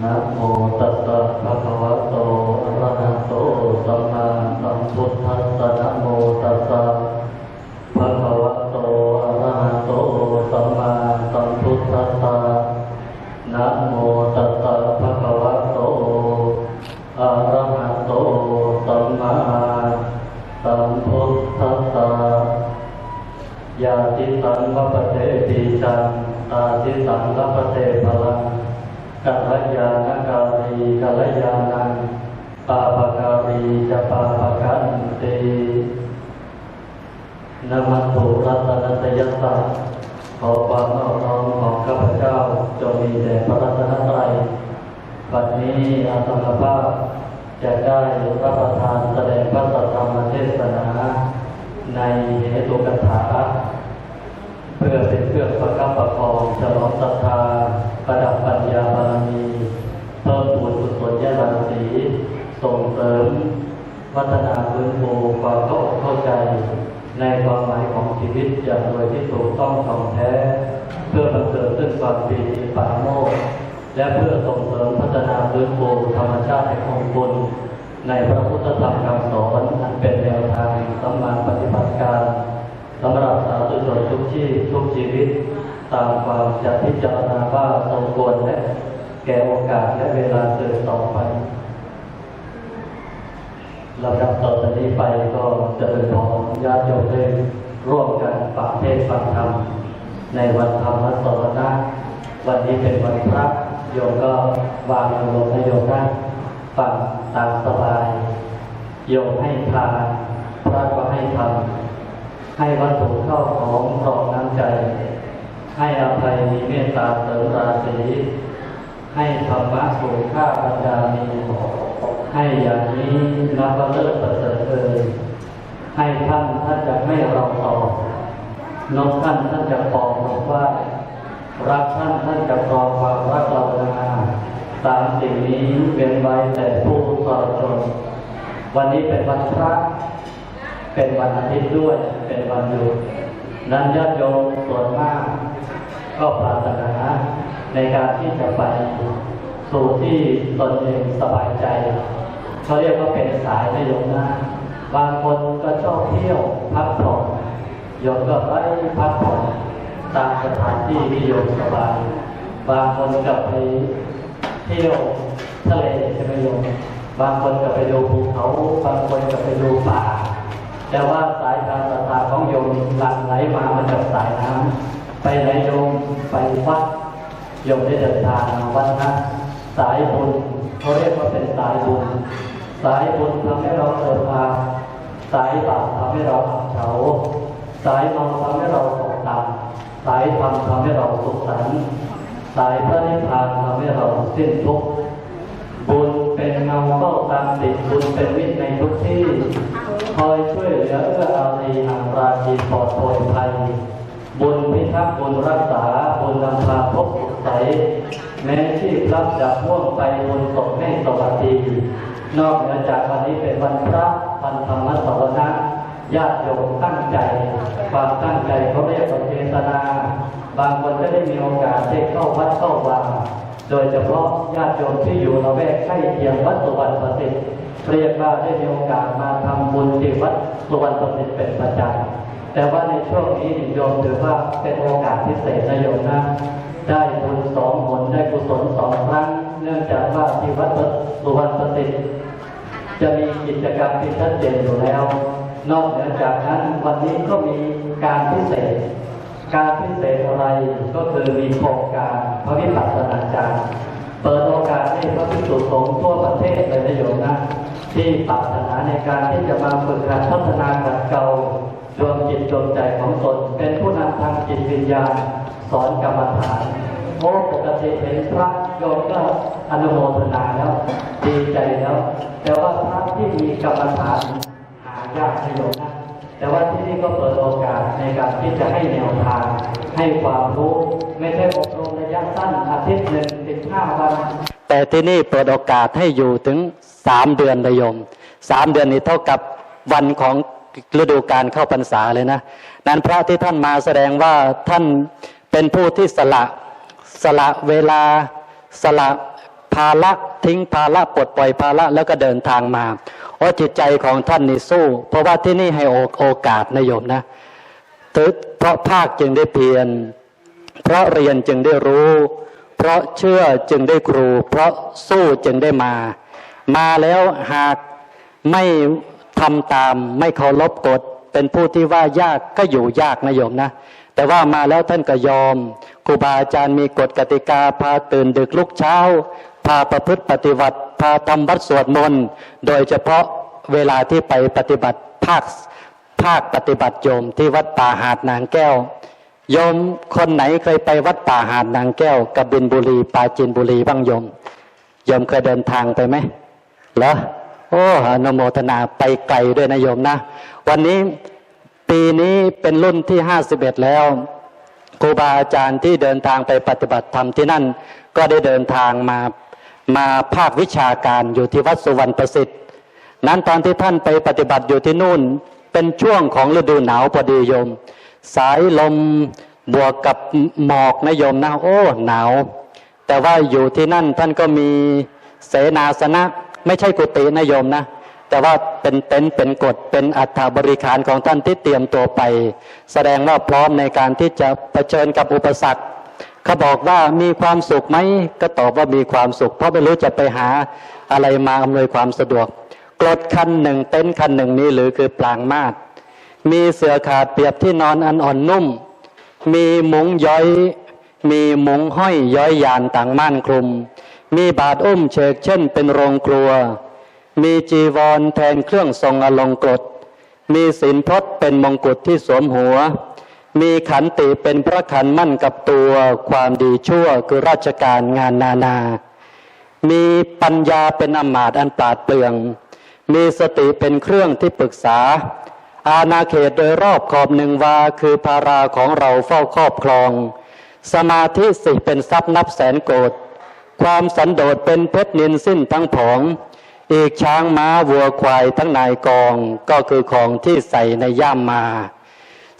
นะโมตัสสะภะคะวะโตอะระหะโตสัมมาสัมพุทธัสสะนะโมตัสสะภะคะวะโตอะระหะโตสัมมาสัมพุทธัสสะนะโมตัสสะภะคะวะโตอะระหะโตสัมมาสัมพุทธัสสะยาติสังวัปเทปีจังตาติสังวัปเทพลัง กัลยาณการีกัลยาณังปาปการีจะปาปกันตินามัสสุรัตนตยัสสะขอความนอบน้อมของข้าพเจ้าจงมีแด่พระรัตนตรัยบัดนี้อาตมาภาพจะได้รับประทานแสดงพระสัธรรมเทศนาในเหตุกถาเพื่อเป็นเครื่องประคับประคองฉลองศรัทธาประดับ พัฒนาพื้นฟูความเข้าอกเข้าใจ ในความหมายของชีวิตอย่างโดยที่ถูกต้องถ่องแท้ เพื่อบังเกิดซึ่งความปีติปาโมทย์และเพื่อส่งเสริมพัฒนาพื้นฟูธรรมชาติแห่งองค์บุญในพระพุทธธรรมคำสอนอันเป็นแนวทางสมมาปฏิบัติการสำหรับสาธุชนทุกที่ทุกชีวิต ตามความจะพิจารณาว่าสมควรและแก่โอกาสและเวลาเกิดต่อไป ลำดับต่อจากนี้ไปก็จะเป็นของญาติโยมได้ร่วมกันฟังเทศฟังธรรมในวันธรรมสรณะวันนี้เป็นวันพระโยมก็วางอารมณ์ให้โยมได้ฟังตามสบายโยมให้ทานพระก็ให้ทำให้วัตถุเข้าของรองน้ำใจ ให้อภัยมีเมตตาเสริมราศีให้ธรรมะสู่ข้าบรรดามี ให้อย่างนี้นับว่าเลิศประเสริฐเลยให้ท่านท่านจะไม่เราต่อนกท่านท่านจะปองนกว่า รักท่านท่านจะครองความรักเรานาสามสิ่งนี้เป็นไว้แต่ผู้สอดตรงวันนี้เป็นวันพระ เป็นวันอาทิตย์ด้วยเป็นวันหยุดนั้นญาติโยมส่วนมาก ก็ปรารถนาในการที่จะไปสู่ที่ตนเองสบายใจ เขาเรียกว่าเป็นสายนโยมนะบางคนก็ชอบเที่ยวพักผ่อนโยมก็ไปพักผ่อนตามสถานที่ที่โยมสบายบางคนก็ไปเที่ยวทะเลใช่ไหมโยมบางคนก็ไปดูภูเขา บางคนก็ไปดูป่า แต่ว่าสายการศรัทธาของโยมหลั่งไหลมามาจากสายน้ำไปไหนโยมไปวัดโยมได้เดินทางมาวัดนะสายบุญเขาเรียกว่าเป็นสายบุญ สายบุญทำให้เราเดินทางสายบาปทำให้เราอับเฉาสายเมาทำให้เราตกต่ำสายธรรมทำให้เราสุขสันต์สายพระนิพพานทำให้เราสิ้นทุกข์บุญเป็นเงาเข้าตามติดบุญเป็นมิตรในทุกที่ คอยช่วยเหลือเอื้ออารีห่างราชีปลอดโปรยภัยบุญพิทักษ์บุญรักษาบุญนำพาพบสุขใสแม้ชีพรับจากม่วงไปบุญตกให้สวัสดี นอกเหนือจากวันนี้เป็นวันพระวันธรรมสวนะญาติโยมตั้งใจ ความตั้งใจเขาเรียกว่าเจตนา บางคนก็ได้มีโอกาสได้เข้าวัดเข้าวาโดยเฉพาะญาติโยมที่อยู่ละแวกใกล้เคียงวัดสุวรรณประสิทธิ์เรียกว่าได้มีโอกาสมาทำบุญที่วัดสุวรรณประสิทธิ์เป็นประจำแต่ว่าในช่วงนี้โยมถือว่าเป็นโอกาสพิเศษนะโยมนะได้บุญสองผลได้กุศลสองครั้ง เนื่องจากว่าที่วัดสุวรรณประสิทธิ์ จะมีกิจกรรมที่ชัดเจนอยู่แล้ว นอกเหนือจากนั้นวันนี้ก็มีการพิเศษ การพิเศษอะไรก็คือมีโครงการพระวิปัสสนาจารย์เปิดโอกาสให้พระภิกษุสงฆ์ทั่วประเทศเลยนะโยมนะที่ปรารถนาในการที่จะมาฝึกการพัฒนาขัดเกลาดวงจิตดวงใจของตนเป็นผู้นำทางจิตวิญญาณสอนกรรมฐานโอ้ปกติเห็นพระโยมก็อนุโมทนาแล้ว ดีใจแล้ว แต่ว่าพระที่มีกรรมฐานหายากนโยมนะแต่ว่าที่นี่ก็เปิดโอกาสในการที่จะให้แนวทางให้ความรู้ไม่ใช่อบรมระยะสั้นอาทิตย์หนึ่งสิบห้าวัน แต่ที่นี่เปิดโอกาสให้อยู่ถึงสามเดือนเลยโยมสามเดือนนี้เท่ากับวันของฤดูการเข้าพรรษาเลยนะ นั้นพระที่ท่านมาแสดงว่าท่านเป็นผู้ที่สละสละเวลาสละ ภาระทิ้งภาระปลดปล่อยภาระแล้วก็เดินทางมาโอ้จิตใจของท่านนี่สู้ เพราะว่าที่นี่ให้โอกาสนะโยมนะตึกเพราะภาคจึงได้เพียรเพราะเรียนจึงได้รู้ เพราะเชื่อจึงได้ครู เพราะสู้จึงได้มา มาแล้วหากไม่ทำตามไม่เคารพกฎเป็นผู้ที่ว่ายากก็อยู่ยากนะโยมนะ แต่ว่ามาแล้วท่านก็ยอมครูบาอาจารย์มีกฎกติกาพาตื่นดึกลุกเช้า พาประพฤติปฏิบัติ พาทำวัดสวดมนต์โดยเฉพาะเวลาที่ไปปฏิบัติภาคภาคปฏิบัติโยมที่วัดป่าหาดนางแก้ว โยมคนไหนเคยไปวัดป่าหาดนางแก้วกบินบุรีปาจินบุรีบ้างโยมโยมเคยเดินทางไปไหมเหรอโอ้อนโมทนาไปไกลด้วยนะโยมนะ วันนี้ปีนี้เป็นรุ่นที่ห้าสิบเอ็ดแล้วครูบาอาจารย์ที่เดินทางไปปฏิบัติธรรมที่นั่น ก็ได้เดินทางมา มาภาควิชาการอยู่ที่วัดสุวรรณประสิทธิ์ นั้นตอนที่ท่านไปปฏิบัติอยู่ที่นู่น เป็นช่วงของฤดูหนาวพอดีโยม สายลมบวกกับหมอกนะโยมนะโอ้หนาว แต่ว่าอยู่ที่นั่นท่านก็มีเสนาสนะไม่ใช่กุฏินะโยมนะแต่ว่าเป็นเต็นท์เป็นกฎเป็นอัฐบริขารของท่านที่เตรียมตัวไป แสดงว่าพร้อมในการที่จะเผชิญกับอุปสรรค เขาบอกว่ามีความสุขไหมก็ตอบว่ามีความสุข เพราะไม่รู้จะไปหาอะไรมาอำนวยความสะดวกกรดคันหนึ่งเต็นท์คันหนึ่งนี้หรือคือปลางมาดมีเสื่อขาดเปียบที่นอนอันอ่อนนุ่ม มีมุ้งย้อย มีมุ้งห้อยย้อยยานต่างม่านคลุม มีบาดอุ้มเชกเช่นเป็นโรงครัว มีจีวรแทนเครื่องทรงอลงกรดมีศีลพจน์เป็นมงกุฎที่สวมหัว มีขันติเป็นพระขันมั่นกับตัวความดีชั่วคือราชการงานนานา มีปัญญาเป็นอำมาตย์อันปราดเปรื่อง มีสติเป็นเครื่องที่ปรึกษา อาณาเขตโดยรอบขอบหนึ่งวาคือภาราของเราเฝ้าครอบครอง สมาธิสิเป็นทรัพย์นับแสนโกดความสันโดษเป็นเพชรนินสิ้นทั้งผอง อีกช้างม้าวัวควายทั้งนายกองก็คือของที่ใส่ในย่ามมา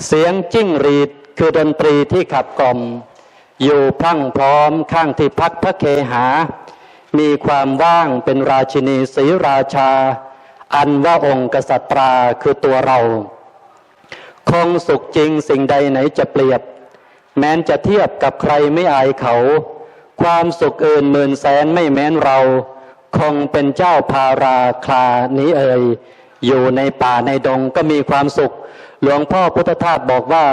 เสียงจิ้งรีดคือดนตรีที่ขับกล่อม อยู่พรั่งพร้อมข้างที่พักพระเคหา มีความว่างเป็นราชินีศรีราชา อันว่าองค์กษัตราคือตัวเรา คงสุขจริงสิ่งใดไหนจะเปรียบ แม้นจะเทียบกับใครไม่อายเขา ความสุขอื่นหมื่นแสนไม่แม้นเรา คงเป็นเจ้าพาราคลานี้เอ่ยอยู่ในป่าในดงก็มีความสุข หลวงพ่อพุทธทาสบอกว่า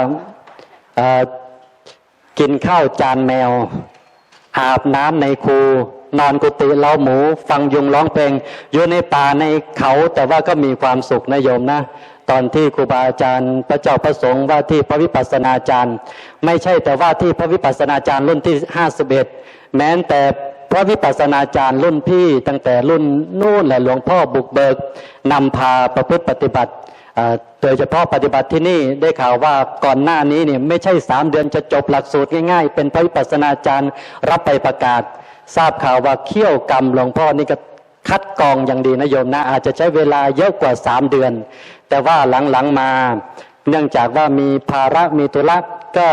กินข้าวจานแมว อาบน้ำในคูนอนกุฏิเล้าหมู ฟังยุงร้องเพลงอยู่ในป่าในเขา แต่ว่าก็มีความสุขนะโยมนะ ตอนที่ครูบาอาจารย์ พระเจ้าประสงค์ว่าที่พระวิปัสสนาจารย์ ไม่ใช่แต่ว่าที่พระวิปัสสนาจารย์รุ่นที่ห้าสิบเอ็ดแม้แต่พระวิปัสสนาจารย์รุ่นพี่ตั้งแต่รุ่นนู่นแหละหลวงพ่อบุกเบิกนำพาประพฤติปฏิบัติ โดยเฉพาะปฏิบัติที่นี่ได้ข่าวว่าก่อนหน้านี้เนี่ยไม่ใช่สามเดือนจะจบหลักสูตรง่ายๆ เป็นพระวิปัสสนาจารย์รับไปประกาศ ทราบข่าวว่าเขี้ยวกรรมหลวงพ่อนี่ก็คัดกรองอย่างดีนะโยมนะอาจจะใช้เวลาเยอะกว่าสามเดือน แต่ว่าหลังๆมา เนื่องจากว่ามีภาระมีตุลักก็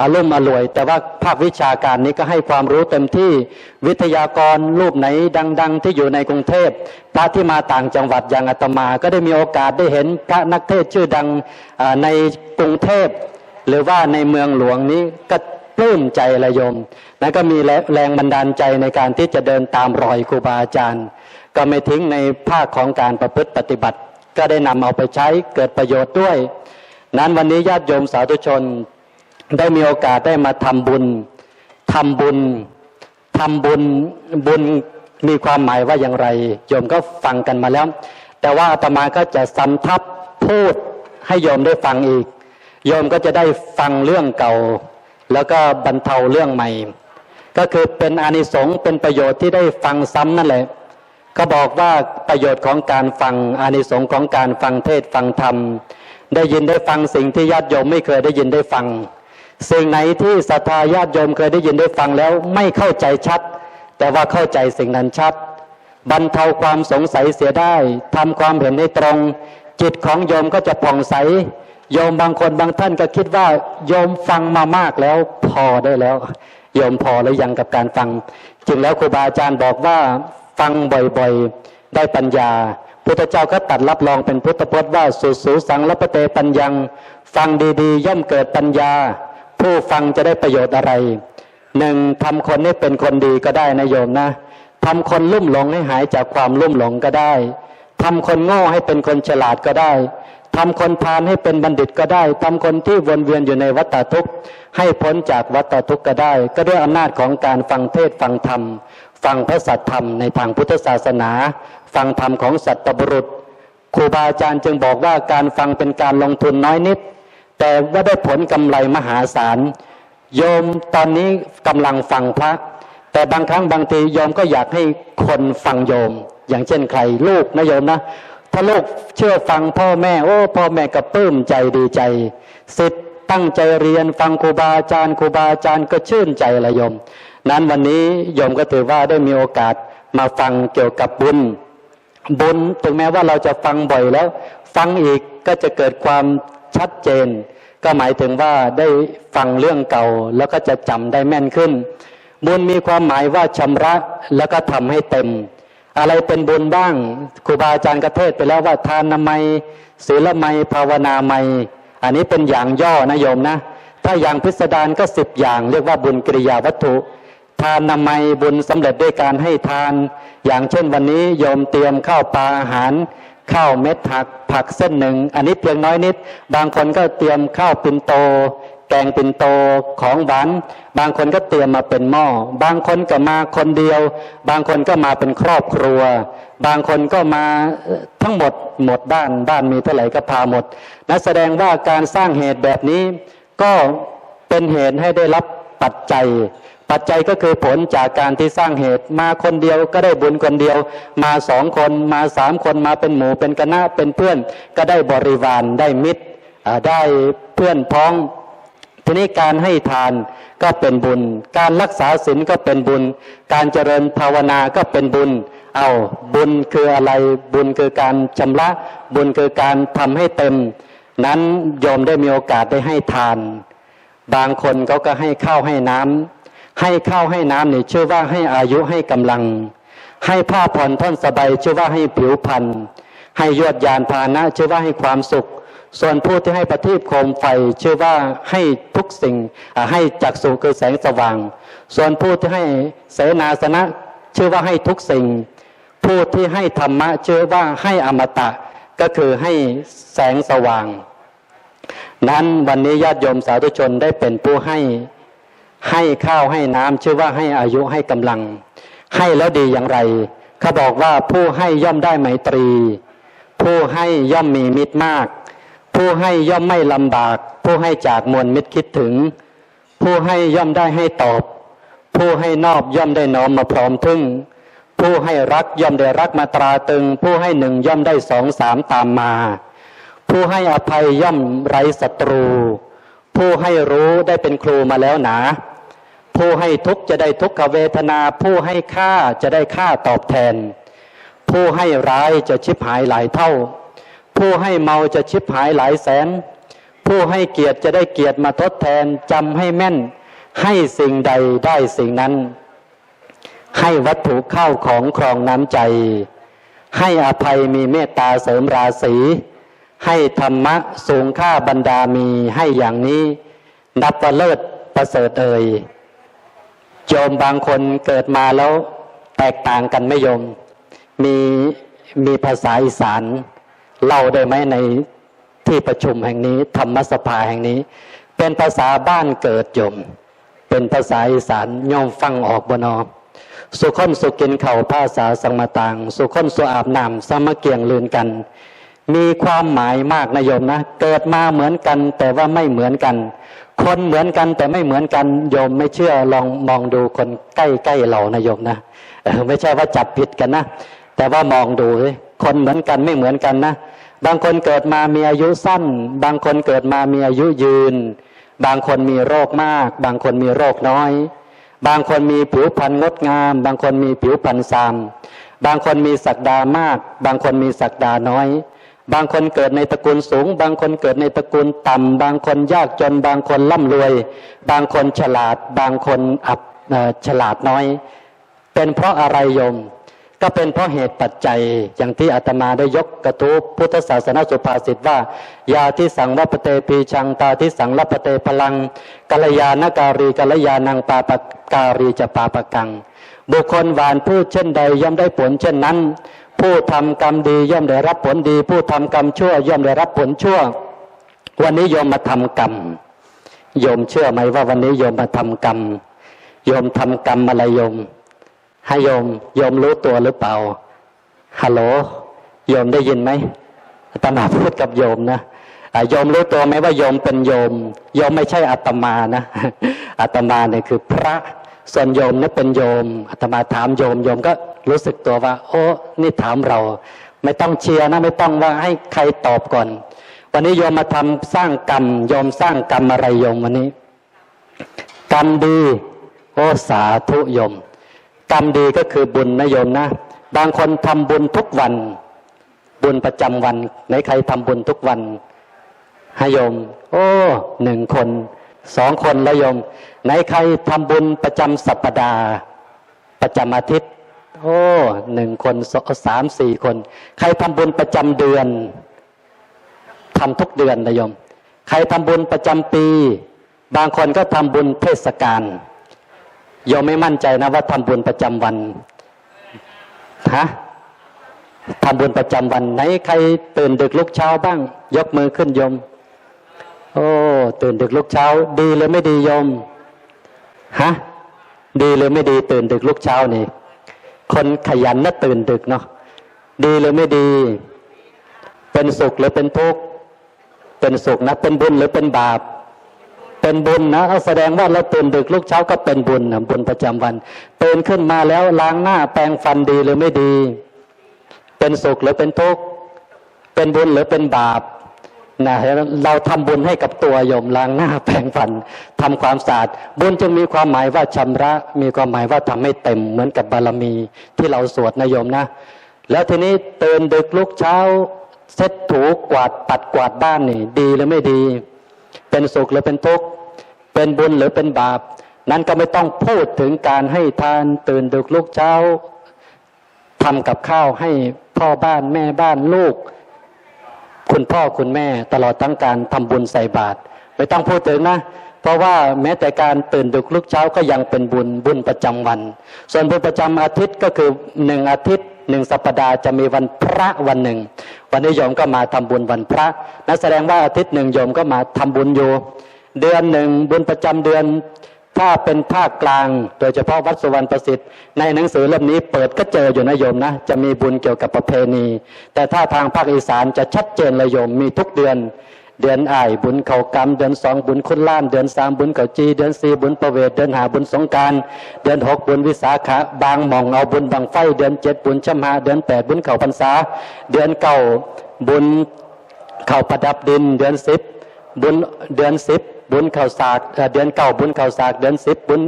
อารมณ์อร่วย แต่ว่าภาควิชาการนี้ก็ให้ความรู้เต็มที่วิทยากรรูปไหนดัง ๆ ที่อยู่ในกรุงเทพพระที่มาต่างจังหวัดอย่างอาตมาก็ได้มีโอกาสได้เห็นพระนักเทศชื่อดังในกรุงเทพหรือว่าในเมืองหลวงนี้ก็ปลื้มใจละยมนะก็มีแรงบันดาลใจในการที่จะเดินตามรอยครูบาอาจารย์ ก็ไม่ทิ้งในภาคของการประพฤติปฏิบัติ ก็ได้นำเอาไปใช้เกิดประโยชน์ด้วย นั้นวันนี้ญาติโยมสาธุชน ได้มีโอกาสได้มาทำบุญทำบุญทำบุญบุญมีความหมายว่าอย่างไรโยมก็ฟังกันมาแล้ว แต่ว่าอาตมาก็จะสำทับพูดให้โยมได้ฟังอีก โยมก็จะได้ฟังเรื่องเก่า แล้วก็บรรเทาเรื่องใหม่ ก็คือเป็นอานิสงส์เป็นประโยชน์ที่ได้ฟังซ้ำนั่นแหละเขาบอกว่าประโยชน์ของการฟังอานิสงส์ของการฟังเทศฟังธรรม ได้ยินได้ฟังสิ่งที่ญาติโยมไม่เคยได้ยินได้ฟัง สิ่งไหนที่ศรัทธาญาติโยมเคยได้ยินได้ฟังแล้วไม่เข้าใจชัด แต่ว่าเข้าใจสิ่งนั้นชัด บรรเทาความสงสัยเสียได้ทำความเห็นให้ตรง จิตของโยมก็จะผ่องใสโยมบางคนบางท่านก็คิดว่า โยมฟังมามากแล้วพอได้แล้ว โยมพอหรือยังกับการฟังจริงแล้วครูบาอาจารย์บอกว่าฟังบ่อยๆ ได้ปัญญา พุทธเจ้าก็ตัดรับรองเป็นพุทธพจน์ว่าสุสูสังละปเตปัญญัง ฟังดีๆ ย่อมเกิดปัญญา ผู้ฟังจะได้ประโยชน์อะไรหนึ่งทำคนให้เป็นคนดีก็ได้นะโยมนะทำคนลุ่มหลงให้หายจากความลุ่มหลงก็ได้ทำคนโง่ให้เป็นคนฉลาดก็ได้ทำคนพาลให้เป็นบัณฑิตก็ได้ทำคนที่วนเวียนอยู่ในวัฏทุกข์ให้พ้นจากวัฏทุกข์ก็ได้ ก็ด้วยอำนาจของการฟังเทศฟังธรรม ฟังพระสัทธรรมในทางพุทธศาสนา ฟังธรรมของสัตบุรุษครูบาอาจารย์จึงบอกว่าการฟังเป็นการลงทุนน้อยนิด แต่ว่าได้ผลกำไรมหาศาลโยมตอนนี้กำลังฟังพระ แต่บางครั้งบางทีโยมก็อยากให้คนฟังโยม อย่างเช่นใครลูกนะโยมนะ ถ้าลูกเชื่อฟังพ่อแม่ โอ้พ่อแม่ก็ปลื้มใจดีใจสิทธิ์ตั้งใจเรียนฟังครูบาอาจารย์ครูบาอาจารย์ก็ชื่นใจละโยม นั้นวันนี้โยมก็ถือว่าได้มีโอกาสมาฟังเกี่ยวกับบุญบุญถึงแม้ว่าเราจะฟังบ่อยแล้ว ฟังอีกก็จะเกิดความ ชัดเจน ก็หมายถึงว่าได้ฟังเรื่องเก่าแล้วก็จะจำได้แม่นขึ้น บุญมีความหมายว่าชำระแล้วก็ทำให้เต็ม อะไรเป็นบุญบ้างครูบาอาจารย์กระเทศไปแล้วว่าทานนามัยศีลไมยภาวนาไมยอันนี้เป็นอย่างย่อนะโยมนะ ถ้าอย่างพิสดารก็สิบอย่างเรียกว่าบุญกิริยาวัตถุทานนามัยบุญสำเร็จด้วยการให้ทาน อย่างเช่นวันนี้โยมเตรียมข้าวปลาอาหาร ข้าวเม็ดผักผักเส้นหนึ่ง อันนี้เพียงน้อยนิด บางคนก็เตรียมข้าวปิ่นโต แกงปิ่นโตของหวานบางคนก็เตรียมมาเป็นหม้อ บางคนก็มาคนเดียว บางคนก็มาเป็นครอบครัว บางคนก็มาทั้งหมดหมดบ้านบ้านมีเท่าไหร่ก็พาหมดนั่นแสดงว่าการสร้างเหตุแบบนี้ ก็เป็นเหตุให้ได้รับปัจจัย ปัจจัยก็คือผลจากการที่สร้างเหตุ มาคนเดียวก็ได้บุญคนเดียว มาสองคนมาสามคนมาเป็นหมู่เป็นคณะเป็นเพื่อน ก็ได้บริวารได้มิตรได้เพื่อนพ้องทีนี้การให้ทานก็เป็นบุญ การรักษาศีลก็เป็นบุญ การเจริญภาวนาก็เป็นบุญ เอาบุญคืออะไร บุญคือการชำระ บุญคือการทำให้เต็ม นั้นโยมได้มีโอกาสได้ให้ทาน บางคนเขาก็ให้ข้าวให้น้ำ ให้ข้าวให้น้ำเนี่ยชื่อว่าให้อายุให้กำลัง ให้ผ้าผ่อนท่อนสบายชื่อว่าให้ผิวพรรณให้ยวดยานพานะชื่อว่าให้ความสุข ส่วนผู้ที่ให้ประทีปโคมไฟชื่อว่าให้ทุกสิ่งให้จักษุคือแสงสว่าง ส่วนผู้ที่ให้เสนาสนะชื่อว่าให้ทุกสิ่ง ผู้ที่ให้ธรรมะชื่อว่าให้อมตะก็คือให้แสงสว่าง นั้นวันนี้ญาติโยมสาธุชนได้เป็นผู้ให้ ให้ข้าวให้น้ำชื่อว่าให้อายุให้กำลัง ให้แล้วดีอย่างไรเขาบอกว่าผู้ให้ย่อมได้ไมตรี ผู้ให้ย่อมมีมิตรมาก ผู้ให้ย่อมไม่ลำบาก ผู้ให้จากมวลมิตรคิดถึง ผู้ให้ย่อมได้ให้ตอบ ผู้ให้นอบย่อมได้น้อมมาพร้อมทึ่ง ผู้ให้รักย่อมได้รักมาตราตึง ผู้ให้หนึ่งย่อมได้สองสามตามมา ผู้ให้อภัยย่อมไร้ศัตรู ผู้ให้รู้ได้เป็นครูมาแล้วหนา ผู้ให้ทุกข์จะได้ทุกขเวทนา ผู้ให้ค่าจะได้ค่าตอบแทน ผู้ให้ร้ายจะชิบหายหลายเท่า ผู้ให้เมาจะชิบหายหลายแสน ผู้ให้เกียรติจะได้เกียรติมาทดแทนจำให้แม่น ให้สิ่งใดได้สิ่งนั้น ให้วัตถุเข้าของครองน้ำใจ ให้อภัยมีเมตตาเสริมราศีให้ธรรมะสูงค่าบรรดามีให้อย่างนี้ นับว่าเลิศประเสริฐเอ่ย โยมบางคนเกิดมาแล้วแตกต่างกันไม่โยม มีมีภาษาอีสานเล่าได้ไหมในที่ประชุมแห่งนี้ ธรรมสภาแห่งนี้ เป็นภาษาบ้านเกิดโยม เป็นภาษาอีสานโยมฟังออกบนอสุคนสุกินเข่าภาษาสังมาตังสุคนสุอาบน้ำสมัคเกียงลืนกัน มีความหมายมากนะโยมนะ เกิดมาเหมือนกันแต่ว่าไม่เหมือนกัน คนเหมือนกันแต่ไม่เหมือนกันโยมไม่เชื่อลองมองดูคนใกล้ๆเรานะโยมนะไม่ใช่ว่าจับผิดกันนะแต่ว่ามองดูคนเหมือนกันไม่เหมือนกันนะบางคนเกิดมามีอายุสั้น บางคนเกิดมามีอายุยืน บางคนมีโรคมาก บางคนมีโรคน้อย บางคนมีผิวพรรณงดงาม บางคนมีผิวพรรณซามบางคนมีศักดามาก บางคนมีศักดาน้อย บางคนเกิดในตระกูลสูง บางคนเกิดในตระกูลต่ำ บางคนยากจน บางคนร่ำรวย บางคนฉลาด บางคนอับฉลาดน้อย เป็นเพราะอะไรโยม ก็เป็นเพราะเหตุปัจจัยอย่างที่อาตมาได้ยกกระทูปพุทธศาสนาสุภาษิตว่า ยาที่สังวัปเตปีชังตาที่สังรัปเตพลังกัลยาณการีกัลยานังปาปการีจะปาปกัง บุคคลหวานพูดเช่นใดย่อมได้ผลเช่นนั้น ผู้ทำกรรมดีย่อมได้รับผลดี ผู้ทำกรรมชั่ว ย่อมได้รับผลชั่ว วันนี้โยมมาทำกรรมโยมเชื่อไหมว่าวันนี้โยมมาทำกรรมโยมทำกรรมอะไรโยมให้โยมโยมรู้ตัวหรือเปล่าฮัลโหลโยมได้ยินไหมอาตมาพูดกับโยมนะอ่าโยมรู้ตัวไหมว่าโยมเป็นโยม โยมไม่ใช่อาตมานะอาตมาเนี่ยคือพระส่วนโยมนี่เป็นโยมอาตมาถามโยมโยมก็ รู้สึกตัวว่า โอ้นี่ถามเรา ไม่ต้องเชียร์นะไม่ต้องว่าให้ใครตอบก่อน วันนี้โยมมาทำสร้างกรรมโยมสร้างกรรมอะไรโยมวันนี้ กรรมดี โอ้สาธุโยม กรรมดีก็คือบุญนะโยมนะ บางคนทำบุญทุกวัน บุญประจำวันไหนใครทำบุญทุกวันให้โยม โอ้หนึ่งคนสองคนแล้วโยมไหนใครทำบุญประจำสัปดาห์ ประจำอาทิตย์ โอ้หนึ่งคนสองสามสี่คน ใครทำบุญประจำเดือนทำทุกเดือนนะโยม ใครทำบุญประจำปี บางคนก็ทำบุญเทศกาลโยมไม่มั่นใจนะว่าทำบุญประจำวันฮะทำบุญประจำวันไหนใครตื่นดึกลุกเช้าบ้าง ยกมือขึ้นโยม โอ้ตื่นดึกลุกเช้า ดีหรือไม่ดีโยมฮะดีหรือไม่ดีตื่นดึกลุกเช้านี่ คนขยันนะตื่นดึกเนาะดีหรือไม่ดี เป็นสุขหรือเป็นทุกข์เป็นสุขนะ เป็นบุญหรือเป็นบาป เป็นบุญนะเอาแสดงว่าเราตื่นดึกลุกเช้าก็เป็นบุญนะบุญประจำวันตื่นขึ้นมาแล้วล้างหน้าแปรงฟันดีหรือไม่ดี เป็นสุขหรือเป็นทุกข์เป็นบุญหรือเป็นบาป นะเราทำบุญให้กับตัวโยมล้างหน้าแปรงฟันทำความสะอาดบุญจึงมีความหมายว่าชำระ มีความหมายว่าทำให้เต็มเหมือนกับบารมีที่เราสวดนะโยมนะ แล้วทีนี้เตื่นดึกลุกเช้าเซ็ตถูกวาดปัดกวาดบ้านนี่ดีหรือไม่ดี เป็นสุขหรือเป็นทุกข์เป็นบุญหรือเป็นบาป นั้นก็ไม่ต้องพูดถึงการให้ทานตื่นดึกลุกเช้าทำกับข้าวให้พ่อบ้านแม่บ้านลูก คุณพ่อคุณแม่ตลอดทั้งการทำบุญใส่บาตรไม่ต้องพูดถึงนะ เพราะว่าแม้แต่การตื่นดึกลุกเช้าก็ยังเป็นบุญบุญประจำวัน ส่วนบุญประจำอาทิตย์ก็คือหนึ่งอาทิตย์หนึ่งสัปดาห์จะมีวันพระวันหนึ่ง วันนี้โยมก็มาทำบุญวันพระนั่นแสดงว่าอาทิตย์หนึ่งโยมก็มาทำบุญอยู่ เดือนหนึ่งบุญประจำเดือน ถ้าเป็นภาคกลาง โดยเฉพาะวัดสุวรรณประสิทธิ์ในหนังสือเล่มนี้เปิดก็เจออยู่นะโยมนะจะมีบุญเกี่ยวกับประเพณี แต่ถ้าทางภาคอีสานจะชัดเจนเลยโยมมีทุกเดือน เดือนอ้ายบุญเขากรรมเดือนสองบุญคุณล้านเดือนสามบุญเขาจี เดือนสี่บุญประเวทเดือนหาบุญสงการเดือนหกบุญวิสาขะบางหม่องเอาบุญบางไฟ เดือนเจ็ดบุญชมหาเดือนแปดบุญเขาพรรษา เดือนเก้าบุญเขาประดับดิน เดือนสิบบุญเดือนสิบ บุญเข่าสากเดือนเก้าบุญเข่าสากเดือนสิบบุญ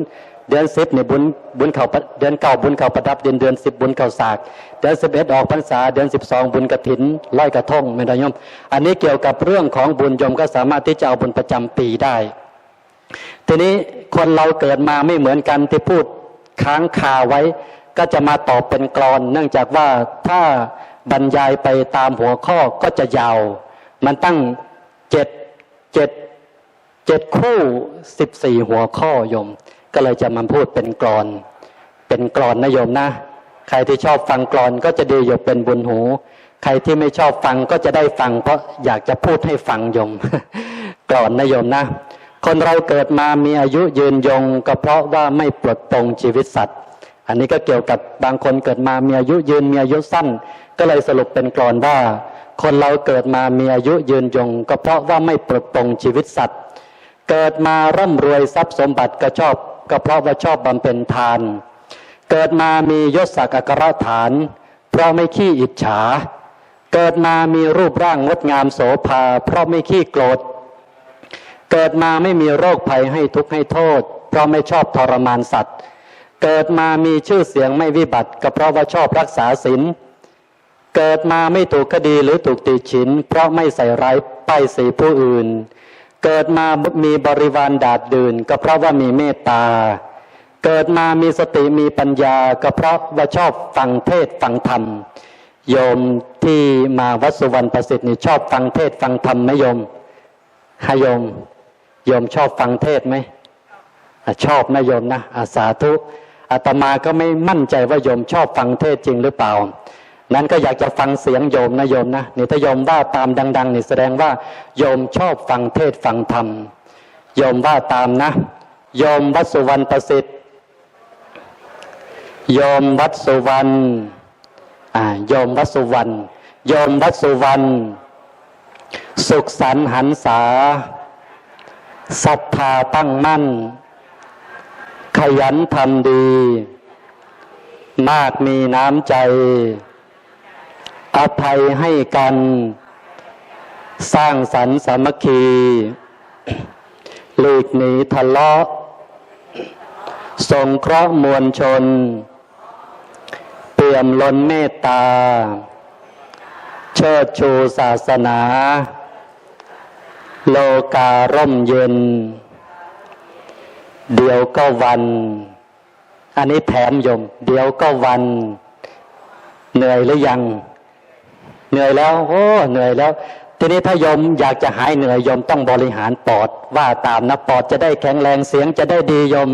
เดือนสิบเนี่ยบุญบุญเข่าเดือนเก้าบุญเข่าประดับเดินเดือนสิบบุญเข่าสากเดือนสิบเอ็ดออกพรรษาเดือนสิบสองบุญกระถินลอยกระทงไม่ได้ยม อันนี้เกี่ยวกับเรื่องของบุญยมก็สามารถที่จะเอาบุญประจำปีได้ ทีนี้คนเราเกิดมาไม่เหมือนกันที่พูดค้างคาไว้ ก็จะมาตอบเป็นกรอน เนื่องจากว่าถ้าบรรยายไปตามหัวข้อก็จะยาว มันตั้งเจ็ดเจ็ด เจ็ดคู่สิบสี่หัวข้อยม ก็เลยจะมาพูดเป็นกรอน เป็นกรอนนะโยมนะ ใครที่ชอบฟังกรอนก็จะดีอยู่เป็นบุญหู ใครที่ไม่ชอบฟังก็จะได้ฟัง เพราะอยากจะพูดให้ฟังโยม กรอนนะโยมนะ คนเราเกิดมามีอายุยืนยง ก็เพราะว่าไม่ปลดปลงชีวิตสัตว์ อันนี้ก็เกี่ยวกับบางคนเกิดมามีอายุยืนมีอายุสั้น ก็เลยสรุปเป็นกรอนว่า คนเราเกิดมามีอายุยืนยง ก็เพราะว่าไม่ปลดปลงชีวิตสัตว์ เกิดมาร่ำรวยทรัพย์สมบัติก็ชอบก็เพราะว่าชอบบำเพ็ญทาน เกิดมามียศศักดิ์อัครฐาน เพราะไม่ขี้อิจฉา เกิดมามีรูปร่างงดงามโสภา เพราะไม่ขี้โกรธ เกิดมาไม่มีโรคภัยให้ทุกข์ให้โทษ เพราะไม่ชอบทรมานสัตว์ เกิดมามีชื่อเสียงไม่วิบัติ ก็เพราะว่าชอบรักษาศีลเกิดมาไม่ถูกคดีหรือถูกติฉิน เพราะไม่ใส่ร้ายป้ายสีผู้อื่น เกิดมามีบริวารดาดดื่น ก็เพราะว่ามีเมตตา เกิดมามีสติมีปัญญา ก็เพราะว่าชอบฟังเทศฟังธรรม โยมที่มาวัดสุวรรณประสิทธิ์นี่ชอบฟังเทศฟังธรรมไหมโยมฮะโยม โยมชอบฟังเทศไหมชอบนะโยมนะอาสาธุอาตมาก็ไม่มั่นใจว่าโยมชอบฟังเทศจริงหรือเปล่า นั้นก็อยากจะฟังเสียงโยมนะโยมนะนี่ถ้าโยมว่าตามดังๆนี่แสดงว่าโยมชอบฟังเทศฟังธรรมโยมว่าตามนะ โยมวัดสุวรรณประสิทธิ์โยมวัดสุวรรณอ่าโยมวัดสุวรรณโยมวัดสุวรรณสุขสันหันษาศรัทธาตั้งมั่น ขยันทำดี มากมีน้ำใจ อภัยให้กัน สร้างสรรค์สามัคคีหลีกหนีทะเลาะสงเคราะห์มวลชน เปี่ยมล้นเมตตา เชิดชูศาสนา โลการ่มเย็น เดี๋ยวก็วัน อันนี้แถมยม เดี๋ยวก็วัน เหนื่อยหรือยัง เหนื่อยแล้วโอ้เหนื่อยแล้ว ทีนี้ถ้าโยมอยากจะหายเหนื่อยโยมต้องบริหารปอด ว่าตามนะปอดจะได้แข็งแรงเสียงจะได้ดีโยม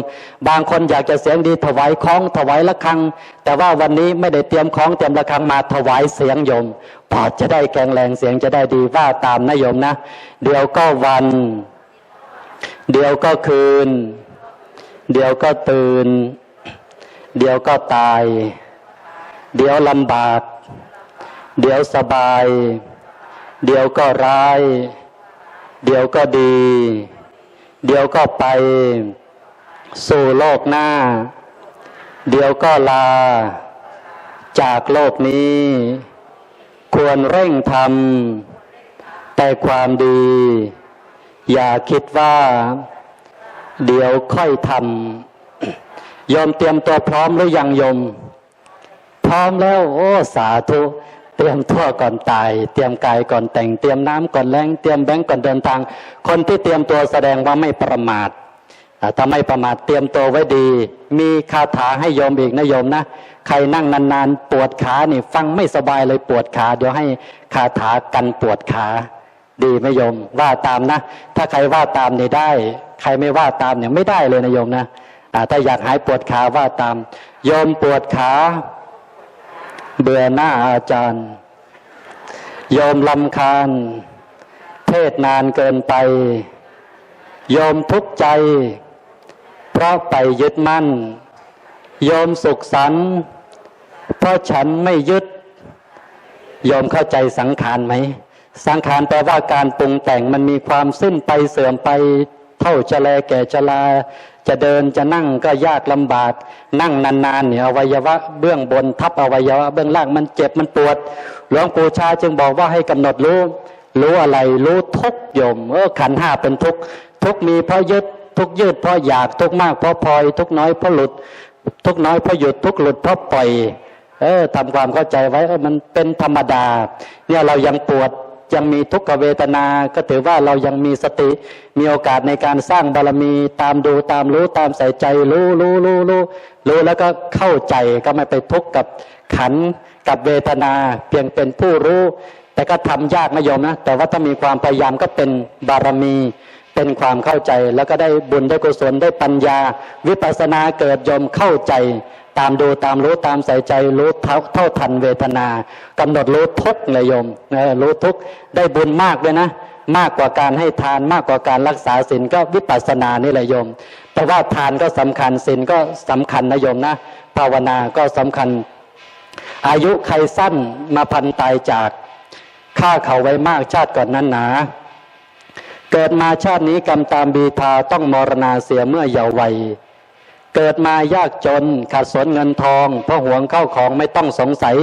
บางคนอยากจะเสียงดีถวายคล้องถวายละฆัง แต่ว่าวันนี้ไม่ได้เตรียมคล้องเตรียมละฆังมาถวายเสียงโยม ปอดจะได้แข็งแรงเสียงจะได้ดีว่าตามนะโยมนะ เดี๋ยวก็วัน เดี๋ยวก็คืน เดี๋ยวก็ตื่น เดี๋ยวก็ตาย เดี๋ยวลำบาก เดี๋ยวสบาย เดี๋ยวก็ร้าย เดี๋ยวก็ดี เดี๋ยวก็ไป สู่โลกหน้า เดี๋ยวก็ลา จากโลกนี้ ควรเร่งทำแต่ความดี อย่าคิดว่า เดี๋ยวค่อยทำยอมเตรียมตัวพร้อมหรือยังยม พร้อมแล้ว โอ้ สาธุ เตรียมทั่วก่อนตาย เตรียมกายก่อนแต่ง เตรียมน้ำก่อนแรงเตรียมแบงก์ก่อนเดินทาง คนที่เตรียมตัวแสดงว่าไม่ประมาทอ่าถ้าไม่ประมาทเตรียมตัวไว้ดี มีคาถาให้โยมอีกนะโยมนะ ใครนั่งนานๆ ปวดขานี่ฟังไม่สบายเลยปวดขา เดี๋ยวให้คาถากันปวดขา ดีไหมโยม ว่าตามนะ ถ้าใครว่าตามเนี่ยได้ ใครไม่ว่าตามเนี่ยไม่ได้เลยนะโยมนะถ้าอยากหายปวดขาว่าตาม โยมปวดขา เบื่อหน้าอาจารย์โยมลำคาญ เทศนานเกินไปโยมทุกข์ใจ เพราะไปยึดมั่นโยมสุขสันต์เพราะฉันไม่ยึดโยมเข้าใจสังขารไหม สังขารแปลว่าการปรุงแต่งมันมีความสิ้นไปเสื่อมไป เท่าจะแลแก่ชราจะเดินจะนั่งก็ยากลำบาก นั่งนานๆเนี่ยอวัยวะเบื้องบนทับอวัยวะเบื้องล่างมันเจ็บมันปวด หลวงปู่ชาจึงบอกว่าให้กำหนดรู้รู้อะไรรู้ทุกโยมเออขันห้าเป็นทุกทุกมีเพราะยึดทุกยืดเพราะอยากทุกมากเพราะพลอย ทุกน้อยเพราะหลุด ทุกน้อยเพราะหยุดทุกหลุดเพราะปล่อยเออทำความเข้าใจไว้เออมันเป็นธรรมดา เนี่ยเรายังปวด ยังมีทุกขเวทนา ก็ถือว่าเรายังมีสติ มีโอกาสในการสร้างบารมีตามดูตามรู้ตามใส่ใจรู้รู้รู้รู้รู้แล้วก็เข้าใจก็ไม่ไปทุกข์กับขันกับเวทนา เพียงเป็นผู้รู้ แต่ก็ทำยากนะโยมนะแต่ว่าถ้ามีความพยายามก็เป็นบารมี เป็นความเข้าใจแล้วก็ได้บุญได้กุศลได้ปัญญา วิปัสสนาเกิดโยมเข้าใจ ตามดูตามรู้ตามใส่ใจรู้เท่าเท่าทันเวทนากำหนดรู้ทุกเลยโยมรู้ทุกได้บุญมากเลยนะ มากกว่าการให้ทานมากกว่าการรักษาศีลก็วิปัสสนานี่แหละโยมแต่ว่าทานก็สำคัญศีลก็สำคัญนะโยมนะ ภาวนาก็สำคัญ อายุใครสั้นมาพันตายจากฆ่าเขาไว้มากชาติก่อนนั้นหนาเกิดมาชาตินี้กรรมตามบีทาต้องมรณาเสียเมื่อเยาว์วัย เกิดมายากจนขาดสนเงินทองเพราะหวงเข้าของไม่ต้องสงสัย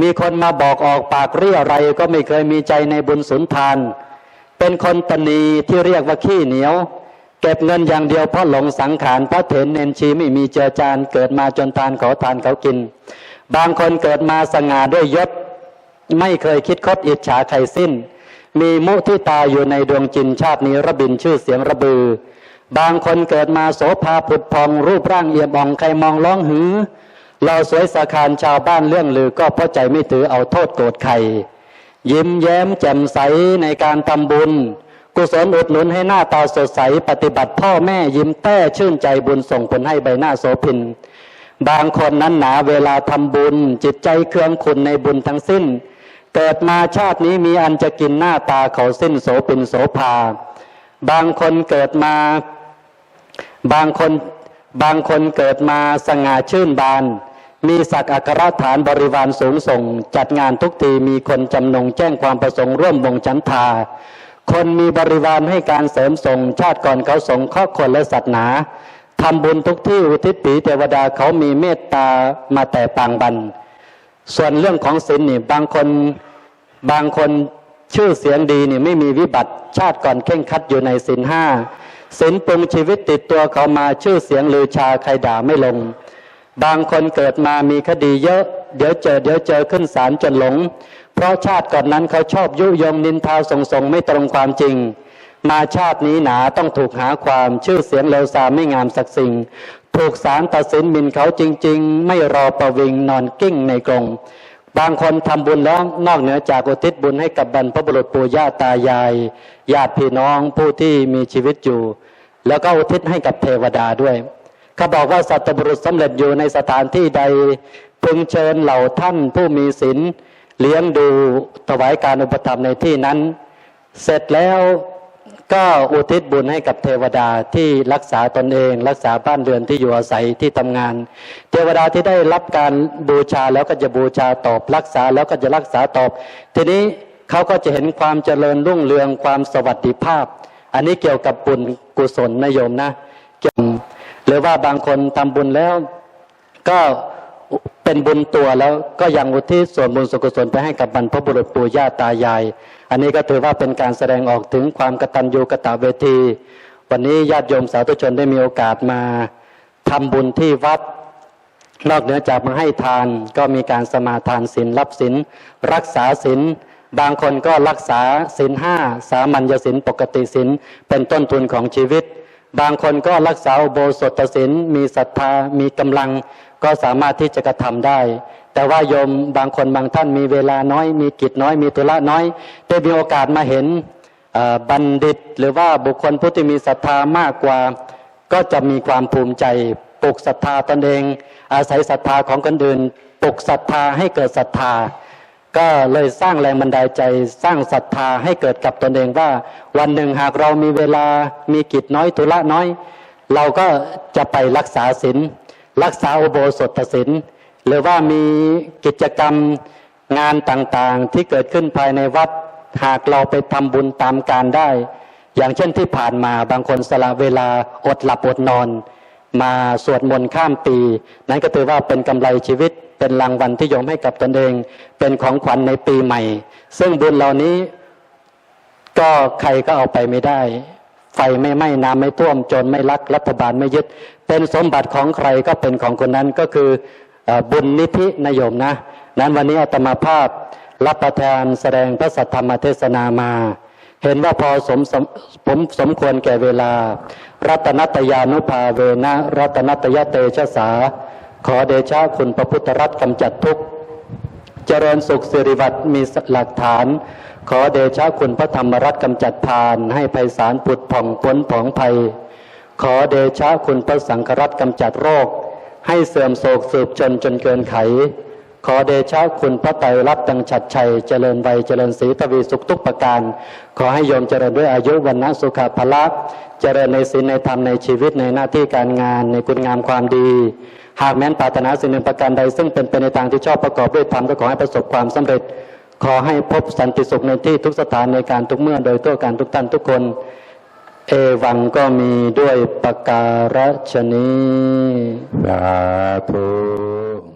มีคนมาบอกออกปากเรียอะไรก็ไม่เคยมีใจในบุญสุนทาน เป็นคนตนีที่เรียกว่าขี้เหนียว เก็บเงินอย่างเดียวเพราะหลงสังขารเพราะเถนเนนชีไม่มีเจอจานเกิดมาจนทานขอทานเขากิน บางคนเกิดมาสง่าด้วยยศ ไม่เคยคิดคดอิจฉาใครสิ้น มีมุทิตาอยู่ในดวงจินชาตินี้ระบินชื่อเสียงระบือ บางคนเกิดมาโสภาผุดพองรูปร่างเอียมอ่องใครมองร้องหือ เราสวยสาคารชาวบ้านเรื่องลือก็เพราะใจไม่ถือเอาโทษโกรธใคร ยิ้มแย้มแจ่มใสในการทำบุญ กุศลอุดหนุนให้หน้าตาสดใสปฏิบัติพ่อแม่ยิ้มแต้ชื่นใจบุญส่งผลให้ใบหน้าโสพิน บางคนนั้นหนาเวลาทำบุญ จิตใจเครื่องคุณในบุญทั้งสิ้น เกิดมาชาตินี้มีอันจะกินหน้าตาเขาสิ้นโสปินโสภา บางคนเกิดมา บางคนบางคนเกิดมาสง่าชื่นบาน มีศักดิ์อัครฐานบริวารสูงส่ง จัดงานทุกทีมีคนจำนงแจ้งความประสงค์ร่วมวงฉันทา คนมีบริวารให้การเสริมส่ง ชาติก่อนเขาสงเคราะห์คนและสัตว์หนาทำบุญทุกที่อุทิศปีเทวดาเขามีเมตตามาแต่ปางบัน ส่วนเรื่องของศีลนี่บางคนบางคนชื่อเสียงดีนี่ไม่มีวิบัติชาติก่อนเข่งคัดอยู่ในศีลห้า ศีลปรุงชีวิตติดตัวเขามาชื่อเสียงลือชาใครด่าไม่ลง บางคนเกิดมามีคดีเยอะ เดี๋ยวเจอเดี๋ยวเจอขึ้นศาลจนหลง เพราะชาติก่อนนั้นเขาชอบยุยงนินทาส่งส่งไม่ตรงความจริง มาชาตินี้หนาต้องถูกหาความชื่อเสียงเลวทรามไม่งามสักสิ่ง ถูกศาลตัดสินมินเขาจริง ๆ ไม่รอประวิงนอนกิ้งในกรง บางคนทำบุญแล้วนอกเหนือจากอุทิศบุญให้กับบรรพบุรุษปู่ย่าตายายญาติพี่น้องผู้ที่มีชีวิตอยู่ แล้วก็อุทิศให้กับเทวดาด้วยเขาบอกว่าสัตบุรุษสำเร็จอยู่ในสถานที่ใดพึงเชิญเหล่าท่านผู้มีศีลเลี้ยงดูถวายการอุปถัมภ์ในที่นั้น เสร็จแล้ว ก็อุทิศบุญให้กับเทวดาที่รักษาตนเอง รักษาบ้านเรือนที่อยู่อาศัยที่ทำงาน เทวดาที่ได้รับการบูชาแล้วก็จะบูชาตอบ รักษาแล้วก็จะรักษาตอบ ทีนี้เขาก็จะเห็นความเจริญรุ่งเรืองความสวัสดิภาพ อันนี้เกี่ยวกับบุญกุศลนะโยมนะเกี่ยวหรือว่าบางคนทำบุญแล้ว ก็ เป็นบุญตัวแล้วก็ยังอุทิศส่วนบุญสุกุศลไปให้กับบรรพบุรุษปู่ย่าตายาย อันนี้ก็ถือว่าเป็นการแสดงออกถึงความกตัญญูกตเวที วันนี้ญาติโยมสาธุชนได้มีโอกาสมาทำบุญที่วัด นอกเหนือจากมาให้ทานก็มีการสมาทานศีลรับศีลรักษาศีลบางคนก็รักษาศีลห้าสามัญญศีลปกติศีลเป็นต้นทุนของชีวิต บางคนก็รักษาโบสถศีลมีศรัทธามีกำลัง ก็สามารถที่จะกระทำได้ แต่ว่าโยมบางคนบางท่านมีเวลาน้อย มีกิจน้อย มีธุระน้อยได้มีโอกาสมาเห็นบัณฑิต หรือว่าบุคคลผู้ที่มีศรัทธามากกว่า ก็จะมีความภูมิใจปลุกศรัทธาตนเอง อาศัยศรัทธาของคนอื่นปลุกศรัทธาให้เกิดศรัทธา ก็เลยสร้างแรงบันดาลใจสร้างศรัทธาให้เกิดกับตนเองว่า วันหนึ่งหากเรามีเวลามีกิจน้อยธุระน้อย เราก็จะไปรักษาศีล รักษาอุโบสถศีลหรือว่ามีกิจกรรมงานต่างๆที่เกิดขึ้นภายในวัดหากเราไปทำบุญตามการได้ อย่างเช่นที่ผ่านมาบางคนสละเวลาอดหลับอดนอน มาสวดมนต์ข้ามปี นั้นก็ถือว่าเป็นกำไรชีวิต เป็นรางวัลที่โยมให้กับตนเอง เป็นของขวัญในปีใหม่ ซึ่งบุญเหล่านี้ก็ใครก็เอาไปไม่ได้ ไฟไม่ไหม้น้ำไม่ท่วมจนไม่ลักรัฐบาลไม่ยึด เป็นสมบัติของใครก็เป็นของคนนั้นก็คืออบุญนิธินโยมนะ นั้นวันนี้อาตมาภาพรับประทานแสดงพระสัทธรรมเทศนามา เห็นว่าพอสมสมผมสมควรแก่เวลา รัตนัตยานุภาเวนะ รัตนัตยเตชะสา ขอเดชะคุณพระพุทธรัตน์กำจัดทุกข์เจริญสุขสิริวัตรมีหลักฐาน ขอเดชะคุณพระธรรมรัตน์กำจัดพาน ให้ไพศาลผุดผ่องพ้นผ่องภัย ขอเดชะคุณพระสังฆรัตน์กำจัดโรค ให้เสื่อมโศกสืบจนจนเกินไข ขอเดชะคุณพระไตรลักษณ์ดังฉัดชัยเจริญวัยเจริญศรีทวีสุขทุกประการ ขอให้โยมเจริญด้วยอายุวันนะสุขภาละเจริญในศีลในธรรมในชีวิตในหน้าที่การงานในคุณงามความดี หากแม้นปรารถนาสิ่งหนึ่งประการใด ซึ่งเป็นไปในทางที่ชอบประกอบด้วยธรรมก็ขอให้ประสบความสำเร็จ ขอให้พบสันติสุขในที่ทุกสถานในการทุกเมื่อโดยทั่วการทุกท่านทุกคน เอวังก็มีด้วยประการฉนี้สาธุ